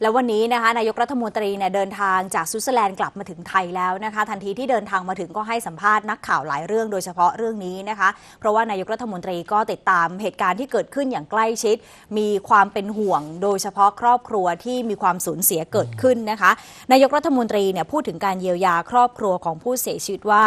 แล้ววันนี้นะคะนายกรัฐมนตรีเนี่ยเดินทางจากสวิตเซอร์แลนด์กลับมาถึงไทยแล้วนะคะ ทันทีที่เดินทางมาถึงก็ให้สัมภาษณ์นักข่าวหลายเรื่องโดยเฉพาะเรื่องนี้นะคะ เพราะว่านายกรัฐมนตรีก็ติดตามเหตุการณ์ที่เกิดขึ้นอย่างใกล้ชิด มีความเป็นห่วง โดยเฉพาะครอบครัวที่มีความสูญเสียเกิดขึ้นนะคะ นายกรัฐมนตรีเนี่ยพูดถึงการเยียวยาครอบครัวของผู้เสียชีวิตว่า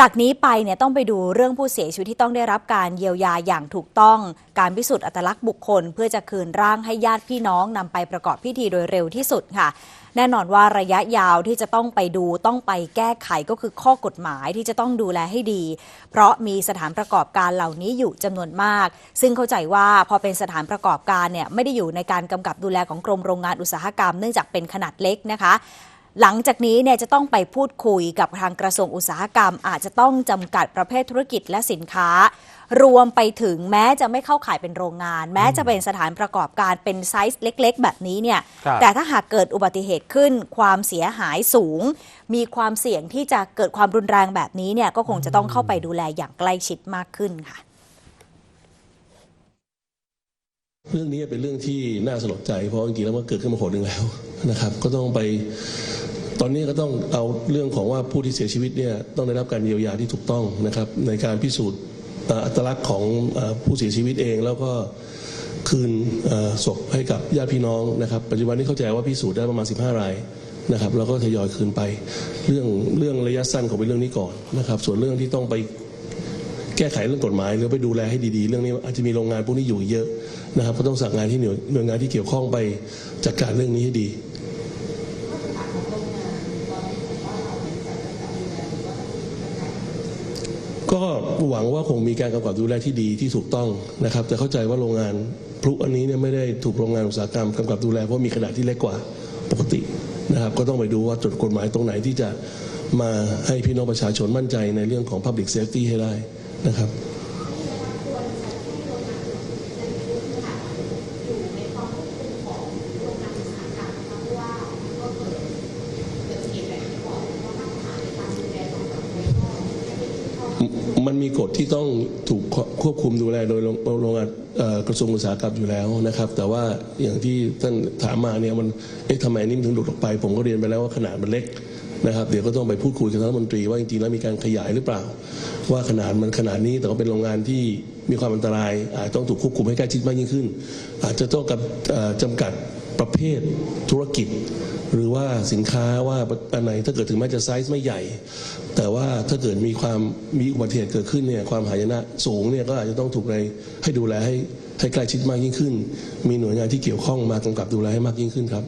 จากนี้ไปเนี่ยต้องไปดูเรื่องผู้เสียชีวิตที่ต้องได้รับการเยียวยาอย่างถูกต้อง การพิสูจน์อัตลักษณ์บุคคล เพื่อจะคืนร่างให้ญาติพี่น้องนำไปประกอบพิธีโดยเร็วที่สุดค่ะ แน่นอนว่าระยะยาวที่จะต้องไปดูต้องไปแก้ไขก็คือข้อกฎหมายที่จะต้องดูแลให้ดี เพราะมีสถานประกอบการเหล่านี้อยู่จำนวนมาก ซึ่งเข้าใจว่าพอเป็นสถานประกอบการเนี่ยไม่ได้อยู่ในการกำกับดูแลของกรมโรงงานอุตสาหกรรม เนื่องจากเป็นขนาดเล็กนะคะ หลังจากนี้เนี่ยจะต้องไปพูดคุยกับทางกระทรวงอุตสาหกรรม อาจจะต้องจำกัดประเภทธุรกิจและสินค้า รวมไปถึงแม้จะไม่เข้าข่ายเป็นโรงงาน แม้จะเป็นสถานประกอบการเป็นไซส์เล็ก ๆ แบบนี้เนี่ยครับแต่ถ้าหากเกิดอุบัติเหตุขึ้นความเสียหายสูง มีความเสี่ยงที่จะเกิดความรุนแรงแบบนี้เนี่ยก็คงจะต้องเข้าไปดูแลอย่างใกล้ชิดมากขึ้นค่ะ เรื่องนี้เป็นเรื่องที่น่าสลดใจ เพราะจริงๆแล้วมันเกิดขึ้นมาโหดหนึ่งแล้วนะครับ ก็ต้องไปตอนนี้ก็ต้องเอาเรื่องของว่าผู้ที่เสียชีวิตเนี่ยต้องได้รับการเยียวยาที่ถูกต้องนะครับ ในการพิสูจน์อัตลักษณ์ของผู้เสียชีวิตเองแล้วก็คืนศพให้กับญาติพี่น้องนะครับ ปัจจุบันนี้เข้าใจว่าพิสูจน์ได้ประมาณ 15 รายนะครับ แล้วก็ทยอยคืนไป เรื่องเรื่องระยะสั้นของเป็นเรื่องนี้ก่อนนะครับ ส่วนเรื่องที่ต้องไป แก้ไขเรื่องกฎหมาย หรือไปดูแลให้ดีๆ เรื่องนี้อาจจะมีโรงงานพวกนี้อยู่เยอะนะครับก็ต้องสั่งงานที่หน่วยหน่วยงานที่เกี่ยวข้องไปจัดการเรื่องนี้ให้ดีก็หวังว่าคงมีการกำกับดูแลที่ดีที่ถูกต้องนะครับ แต่เข้าใจว่าโรงงานพลุอันนี้เนี่ยไม่ได้ถูกโรงงานอุตสาหกรรมกำกับดูแลเพราะมีขนาดที่เล็กกว่าปกตินะครับ ก็ต้องไปดูว่าจดกฎหมายตรงไหนที่จะมาให้พี่น้องประชาชนมั่นใจในเรื่องของ Public Safety ให้ได้ นะครับมันมีกฎที่ต้องถูกควบคุมดูแลโดยโรงงานกระทรวงอุตสาหกรรมอยู่แล้วนะครับ แต่ว่าอย่างที่ท่านถามมาเนี่ยมันเอ๊ะทำไมอันนี่มันถึงหลุดออกไป ผมก็เรียนไปแล้วว่าขนาดมันเล็ก นะครับ เดี๋ยวก็ต้องไปพูดคุยกับท่านรัฐมนตรีว่าจริงๆแล้วมีการขยายหรือเปล่า ว่าขนาดมันขนาดนี้แต่ว่าเป็นโรงงานที่มีความอันตรายอาจต้องถูกควบคุมให้ใกล้ชิดมากยิ่งขึ้น อาจจะต้องกับจำกัดประเภทธุรกิจ หรือว่าสินค้าว่าอันไหนถ้าเกิดถึงแม้จะไซส์ไม่ใหญ่ แต่ว่าถ้าเกิดมีความมีอุบัติเหตุเกิดขึ้นเนี่ยความหายนะสูงเนี่ยก็อาจจะต้องถูกในให้ดูแลให้ให้ใกล้ชิดมากยิ่งขึ้น มีหน่วยงานที่เกี่ยวข้องมากำกับดูแลให้มากยิ่งขึ้นครับ